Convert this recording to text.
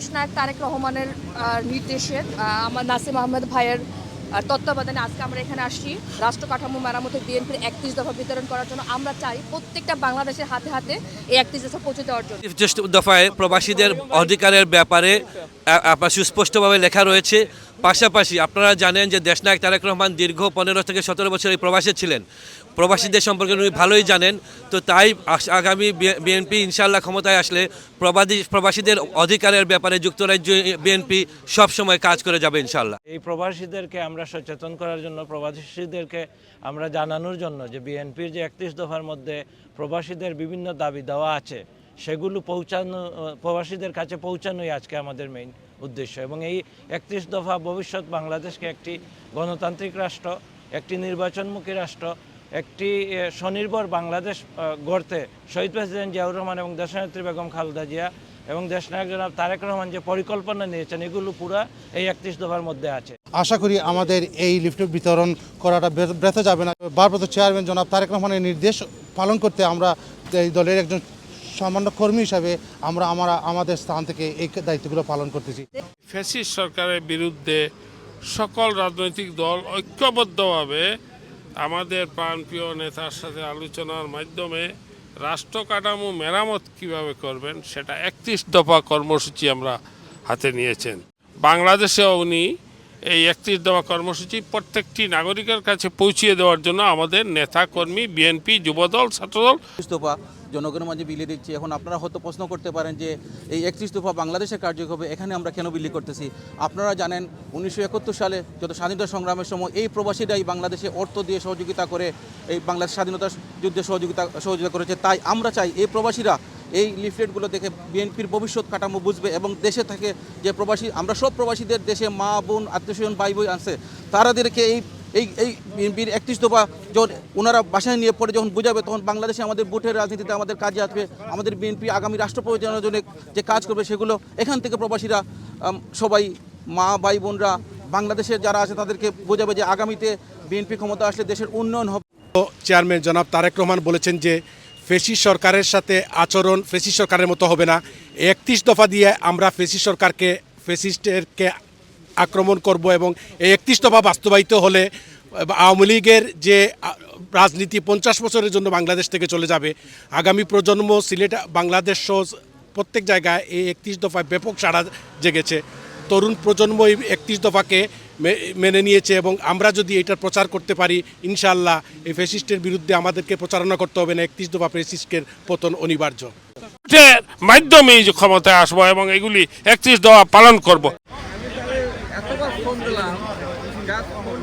দেশনায়ক তারেক রহমানের নির্দেশে আমার নাসিম আহমেদ ভাইয়ের তত্ত্বাবধানে আজকে আমরা এখানে আসছি। রাষ্ট্র কাঠামো মেরামতে বিএনপির একত্রিশ দফা বিতরণ করার জন্য আমরা চাই প্রত্যেকটা বাংলাদেশের হাতে হাতে এই একত্রিশ দফা পৌঁছে দেওয়ার জন্য। দফায় প্রবাসীদের অধিকারের ব্যাপারে সুস্পষ্টভাবে লেখা রয়েছে। পাশাপাশি আপনারা জানেন যে দেশনায়ক তারেক রহমান দীর্ঘ পনেরো থেকে সতেরো বছর এই প্রবাসে ছিলেন। প্রবাসীদের সম্পর্কে উনি ভালোই জানেন। তো তাই আগামী বিএনপি ইনশাল্লাহ ক্ষমতায় আসলে প্রবাদী প্রবাসীদের অধিকারের ব্যাপারে যুক্তরাজ্য বিএনপি সবসময় কাজ করে যাবে ইনশাল্লাহ এই প্রবাসীদেরকে আমরা সচেতন করার জন্য, প্রবাসীদেরকে আমরা জানানোর জন্য যে বিএনপির যে একত্রিশ দফার মধ্যে প্রবাসীদের বিভিন্ন দাবি দেওয়া আছে, সেগুলো পৌঁছানো প্রবাসীদের কাছে পৌঁছানোই আজকে আমাদের মেইন উদ্দেশ্য এবং এই একত্রিশ দফা ভবিষ্যৎ বাংলাদেশকে একটি গণতান্ত্রিক রাষ্ট্র, একটি নির্বাচনমুখী রাষ্ট্র, একটি স্বনির্ভর বাংলাদেশ গড়তে শহীদ প্রেসিডেন্ট জিয়াউর রহমান এবং দেশনেত্রী বেগম খালেদা জিয়া এবং দেশনায়ক জনাব তারেক রহমান যে পরিকল্পনা নিয়েছেন, এগুলো পুরা এই একত্রিশ দফার মধ্যে আছে। আশা করি আমাদের এই লিফট বিতরণ করাটা ব্য- ব্যর্থ যাবে না। ভারপ্রাপ্ত চেয়ারম্যান জনাব তারেক রহমানের নির্দেশ পালন করতে আমরা এই দলের একজন সামান্য কর্মী হিসাবে আমরা আমরা আমাদের স্থান থেকে এই দায়িত্বগুলো পালন করতেছি। ফ্যাসিস্ট সরকারের বিরুদ্ধে সকল রাজনৈতিক দল ঐক্যবদ্ধভাবে আমাদের প্রাণপ্রিয় নেতার সাথে আলোচনার মাধ্যমে রাষ্ট্র কাঠামো মেরামত কীভাবে করবেন সেটা একত্রিশ দফা কর্মসূচি আমরা হাতে নিয়েছেন। বাংলাদেশেও উনি এই একত্রিশ দফা কর্মসূচি প্রত্যেকটি নাগরিকের কাছে পৌঁছিয়ে দেওয়ার জন্য আমাদের নেতা কর্মী, বিএনপি, যুবদল, ছাত্রদল। দফা জনগণের মাঝে বিলিয়ে দিচ্ছি। এখন আপনারা হয়তো প্রশ্ন করতে পারেন যে এই একত্রিশ দফা বাংলাদেশের কার্যক্রম হবে, এখানে আমরা কেন বিলি করতেছি? আপনারা জানেন উনিশশো একাত্তর সালে যত স্বাধীনতা সংগ্রামের সময় এই প্রবাসীরাই বাংলাদেশে অর্থ দিয়ে সহযোগিতা করে, এই বাংলাদেশ স্বাধীনতা যুদ্ধে সহযোগিতা সহযোগিতা করেছে, তাই আমরা চাই এই প্রবাসীরা এই লিফলেটগুলো দেখে বিএনপির ভবিষ্যৎ কাঠামো বুঝবে এবং দেশে থাকে যে প্রবাসী, আমরা সব প্রবাসীদের দেশে মা, বোন, আত্মীয়স্বজন ভাই বই আছে, তারাদেরকে এই এই এই বিএনপির একত্রিশ দফা যখন ওনারা বাসায় নিয়ে পড়ে যখন বুঝাবে, তখন বাংলাদেশে আমাদের বুথের রাজনীতিতে আমাদের কাজে আসবে, আমাদের বিএনপি আগামী রাষ্ট্র প্রয়োজনের জন্য যে কাজ করবে সেগুলো এখান থেকে প্রবাসীরা সবাই, মা ভাই বোনরা বাংলাদেশের যারা আছে তাদেরকে বোঝাবে যে আগামীতে বিএনপি ক্ষমতা আসলে দেশের উন্নয়ন হবে। চেয়ারম্যান জনাব তারেক রহমান বলেছেন যে ফেসি সরকারের সাথে আচরণ ফেসি সরকারের মতো হবে না। একত্রিশ দফা দিয়ে আমরা ফেসি সরকারকে ফেসিস্টেরকে আক্রমণ করব এবং এই একত্রিশ দফা বাস্তবায়িত হলে আওয়ামী লীগের যে রাজনীতি পঞ্চাশ বছরের জন্য বাংলাদেশ থেকে চলে যাবে। আগামী প্রজন্ম সিলেট, বাংলাদেশ সহ প্রত্যেক জায়গায় এই একত্রিশ দফায় ব্যাপক সাড়া জেগেছে। তরুণ প্রজন্ম এই একত্রিশ দফাকে মেনে নিয়েছে এবং আমরা যদি এটার প্রচার করতে পারি, ইনশাআল্লাহ এই ফেসিস্টের বিরুদ্ধে আমাদেরকে প্রচারণা করতে হবে না, একত্রিশ দফা ফেসিস্টের পতন অনিবার্য। মাধ্যমে ক্ষমতায় আসব এবং এগুলি একত্রিশ দফা পালন করব।